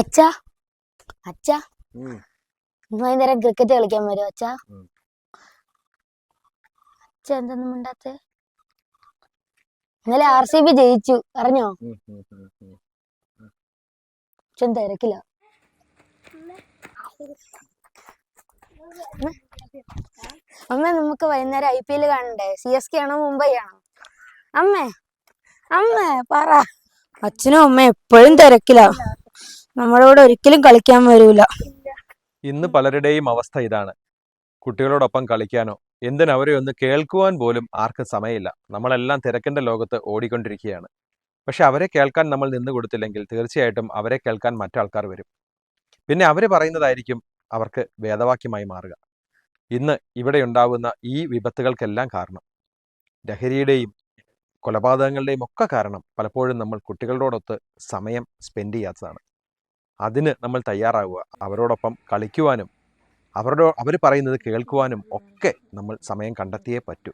അച്ഛാ. അച്ഛാ. വൈകുന്നേരം ക്രിക്കറ്റ് കളിക്കാൻ വരും അച്ഛാ. അച്ഛ എന്തൊന്നും മിണ്ടാത്തെ? ഇന്നലെ ആർ സി ബി ജയിച്ചു. അറിഞ്ഞോ. അച്ഛൻ തിരക്കില്ല. അമ്മ നമുക്ക് വൈകുന്നേരം ഐ പി എൽ കാണണ്ടേ? സി എസ് കെ ആണോ മുംബൈ ആണോ? അമ്മേ അമ്മേ പറ. അച്ഛനും അമ്മ എപ്പോഴും തിരക്കില്ല നമ്മുടെ കൂടെ ഒരിക്കലും കളിക്കാൻ വരൂല. ഇന്ന് പലരുടെയും അവസ്ഥ ഇതാണ്. കുട്ടികളോടൊപ്പം കളിക്കാനോ എന്തിന് അവരെ ഒന്ന് കേൾക്കുവാൻ പോലും ആർക്കും സമയമില്ല. നമ്മളെല്ലാം തിരക്കിന്റെ ലോകത്ത് ഓടിക്കൊണ്ടിരിക്കുകയാണ്. പക്ഷെ അവരെ കേൾക്കാൻ നമ്മൾ നിന്ന് കൊടുത്തില്ലെങ്കിൽ തീർച്ചയായിട്ടും അവരെ കേൾക്കാൻ മറ്റാൾക്കാർ വരും. പിന്നെ അവർ പറയുന്നതായിരിക്കും അവർക്ക് വേദവാക്യമായി മാറുക. ഇന്ന് ഇവിടെ ഉണ്ടാവുന്ന ഈ വിപത്തുകൾക്കെല്ലാം കാരണം ലഹരിയുടെയും കൊലപാതകങ്ങളുടെയും ഒക്കെ കാരണം പലപ്പോഴും നമ്മൾ കുട്ടികളോടൊത്ത് സമയം സ്പെൻഡ് ചെയ്യാത്തതാണ്. അതിന് നമ്മൾ തയ്യാറാവുക. അവരോടൊപ്പം കളിക്കുവാനും അവരുടെ അവർ പറയുന്നത് കേൾക്കുവാനും ഒക്കെ നമ്മൾ സമയം കണ്ടെത്തിയേ പറ്റൂ.